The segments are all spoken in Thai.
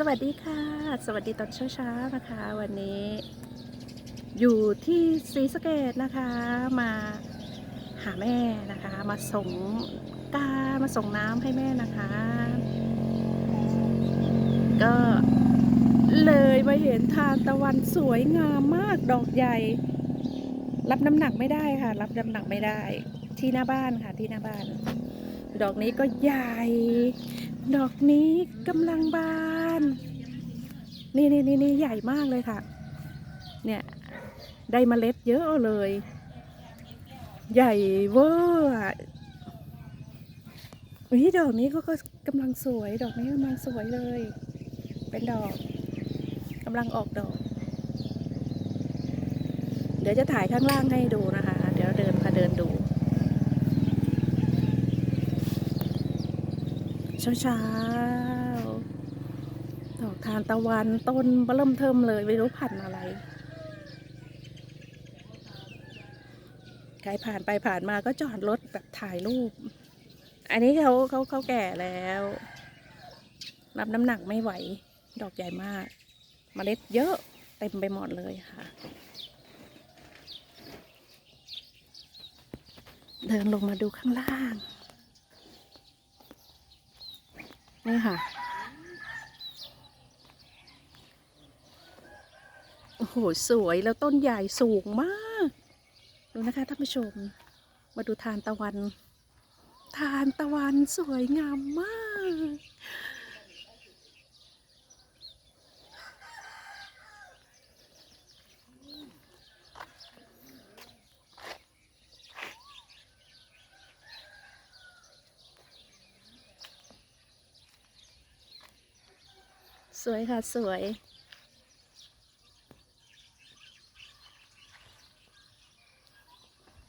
สวัสดีค่ะ สวัสดีตอนเช้าๆนะคะ วันนี้อยู่ที่ศรีสะเกดนะคะมาหาแม่นะคะ มาส่งกามาส่งน้ำให้แม่นะคะ ก็เลยมาเห็นทานตะวันสวยงามมากดอกใหญ่ รับน้ำหนักไม่ได้ค่ะ รับน้ำหนักไม่ได้ ที่หน้าบ้านค่ะที่หน้าบ้าน ดอกนี้ก็ใหญ่ ดอกนี้กำลังบาน นี่นี่นี่นี่ใหญ่มากเลยค่ะ เนี่ย ได้เมล็ดเยอะเลย ใหญ่เวอร์อะอุ้ยดอกนี้ก็ก็กำลังสวย ดอกนี้กำลังสวยเลย เป็นดอกกำลังออกดอก เดี๋ยวจะถ่ายข้างล่างให้ดูนะคะ เดี๋ยวเดินพาเดินดู ช้าช้าๆ อกทานตะวันต้นเริ่มเทิมเลยไม่รู้พันอะไร ใครผ่านไปผ่านมาก็จอดรถแบบถ่ายรูป อันนี้เขาเขาเขาแก่แล้ว รับน้ำหนักไม่ไหว ดอกใหญ่มากเมล็ดเยอะเต็มไปหมดเลยค่ะ เดินลงมาดูข้างล่าง นี่ค่ะ โอ้โห สวยแล้วต้นใหญ่สูงมาก ดูนะคะท่านผู้ชม มาดูทานตะวัน ทานตะวันสวยงามมาก สวยค่ะ สวย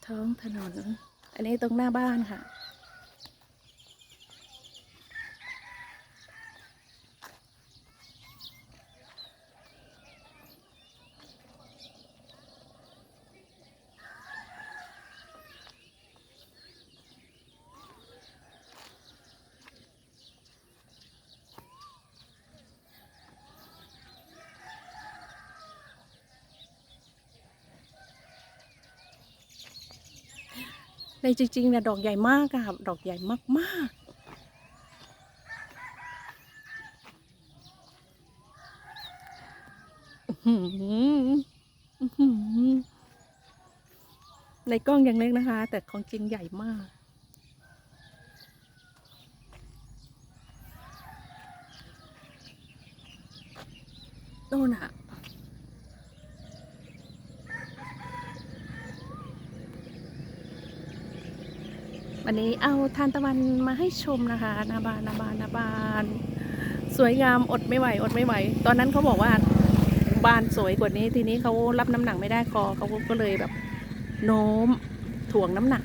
ท้องถนน อันนี้ตรงหน้าบ้านค่ะ ในจริงๆเนี่ยดอกใหญ่มากค่ะดอกใหญ่มากๆในกล้องยังเล็กนะคะ แต่ของจริงใหญ่มาก โน่นอะ วันนี้เอาทานตะวันมาให้ชมนะคะนาบานนาบานนาบาน สวยงามอดไม่ไหวอดไม่ไหว ตอนนั้นเขาบอกว่าบานสวยกว่านี้ ทีนี้เขารับน้ำหนักไม่ได้คอเขาก็เลยแบบ โน้มถ่วงน้ำหนัก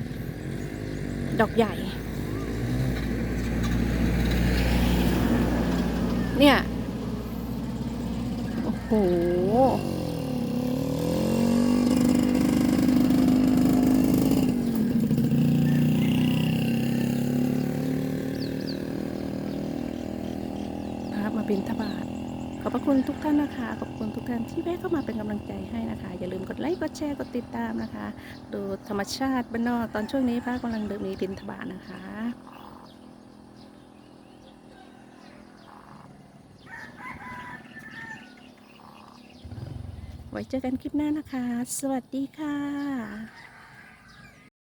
ดอกใหญ่ เนี่ย โอ้โห พระมา บินทบาทขอบพระคุณทุกท่านนะคะ ขอบคุณทุกท่านที่แวะเข้ามาเป็นกำลังใจให้นะคะ อย่าลืมกดไลค์ กดแชร์ กดติดตามนะคะ ดูธรรมชาติบ้านนอกตอนช่วงนี้พระกำลังเดินมีบินทบาทนะคะไว้เจอกันคลิปหน้านะคะ สวัสดีค่ะ